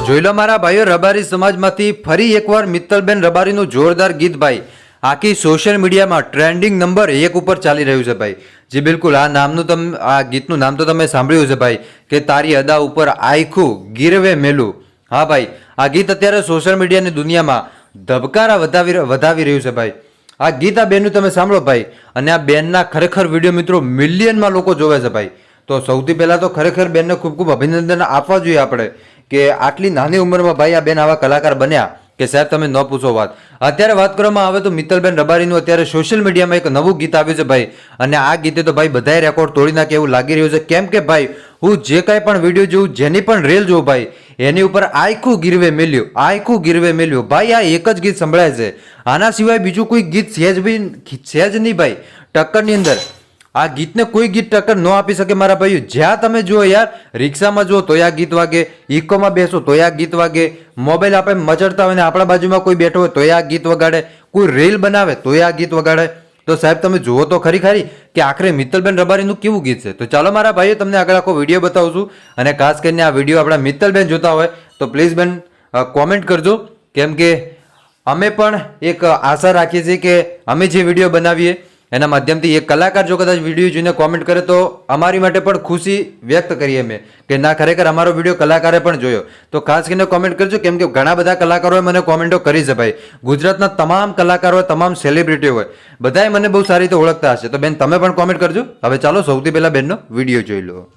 જોઈ લો મારા ભાઈઓ, રબારી સમાજમાંથી ફરી એકવાર મિત્તલબેન રબારીનું જોરદાર ગીત ભાઈ. આખી સોશિયલ મીડિયામાં ટ્રેન્ડિંગ નંબર એક ઉપર ચાલી રહ્યું છે ભાઈ. જે બિલકુલ, આ નામનું તમે, આ ગીતનું નામ તો તમે સાંભળ્યું છે ભાઈ, કે તારી અદા ઉપર આયખું ગીરવે મેલું. હા ભાઈ, આ ગીત અત્યારે સોશિયલ મીડિયાની દુનિયામાં ધબકારા વધાવી વધાવી રહ્યું છે ભાઈ. આ ગીત આ બેનનું તમે સાંભળો ભાઈ, અને આ બેનના ખરેખર વીડિયો મિત્રો મિલિયનમાં લોકો જોવે છે ભાઈ. તો સૌથી પહેલાં તો ખરેખર બેનને ખૂબ ખૂબ અભિનંદન આપવા જોઈએ આપણે. કે આટલી નાની ઉંમરમાં ભાઈ આ બેન આવા કલાકાર બન્યા કે સાહેબ તમે ન પૂછો વાત. અત્યારે વાત કરવામાં આવે તો મિત્તલબેન રબારીનું અત્યારે સોશિયલ મીડિયામાં એક નવું ગીત આવ્યું છે ભાઈ. અને આ ગીતે તો ભાઈ બધાએ રેકોર્ડ તોડી નાખે એવું લાગી રહ્યું છે. કેમ કે ભાઈ, હું જે કાંઈ પણ વીડિયો જોઉં, જેની પણ રેલ જોઉં ભાઈ, એની ઉપર આખું ગીરવે મેલ્યું, આખું ગીરવે મેલ્યું. ભાઈ, આ એક જ ગીત સંભળાય છે. આના સિવાય બીજું કોઈ ગીત સહેજ બી સહેજ નહીં ભાઈ. ટક્કરની અંદર આ ગીતને કોઈ ગીત ટક્કર ન આપી શકે મારા ભાઈઓ. જ્યાં તમે જુઓ યાર, રિક્ષામાં જુઓ તો આ ગીત વાગે, ઇકોમાં બેસો તોય આ ગીત વાગે, મોબાઈલ આપણે મચડતા હોય ને આપણા બાજુમાં કોઈ બેઠો હોય તોય આ ગીત વગાડે, કોઈ રીલ બનાવે તોય આ ગીત વગાડે. તો સાહેબ, તમે જુઓ તો ખરી ખરી કે આખરે મિત્તલબેન રબારીનું કેવું ગીત છે? તો ચાલો મારા ભાઈઓ, તમને આગળ આખો વીડિયો બતાવું છું અને ખાસ કરીને આ વીડિયો આપણા મિત્તલબેન જોતા હોય તો પ્લીઝ બેન કોમેન્ટ કરજો. કેમ કે અમે પણ એક આશા રાખીએ છીએ કે અમે જે વીડિયો બનાવીએ એના માધ્યમથી એક કલાકાર જો કદાચ વીડિયો જોઈને કોમેન્ટ કરે તો અમારી માટે પણ ખુશી વ્યક્ત કરીએ અમે કે ના, ખરેખર અમારો વીડિયો કલાકારે પણ જોયો. તો ખાસ કરીને કોમેન્ટ કરજો, કેમ કે ઘણા બધા કલાકારોએ મને કોમેન્ટો કરી છે ભાઈ. ગુજરાતના તમામ કલાકારો, તમામ સેલિબ્રિટીઓ હોય, બધાએ મને બહુ સારી રીતે ઓળખતા હશે. તો બેન, તમે પણ કોમેન્ટ કરજો. હવે ચાલો, સૌથી પહેલાં બેનનો વીડિયો જોઈ લો.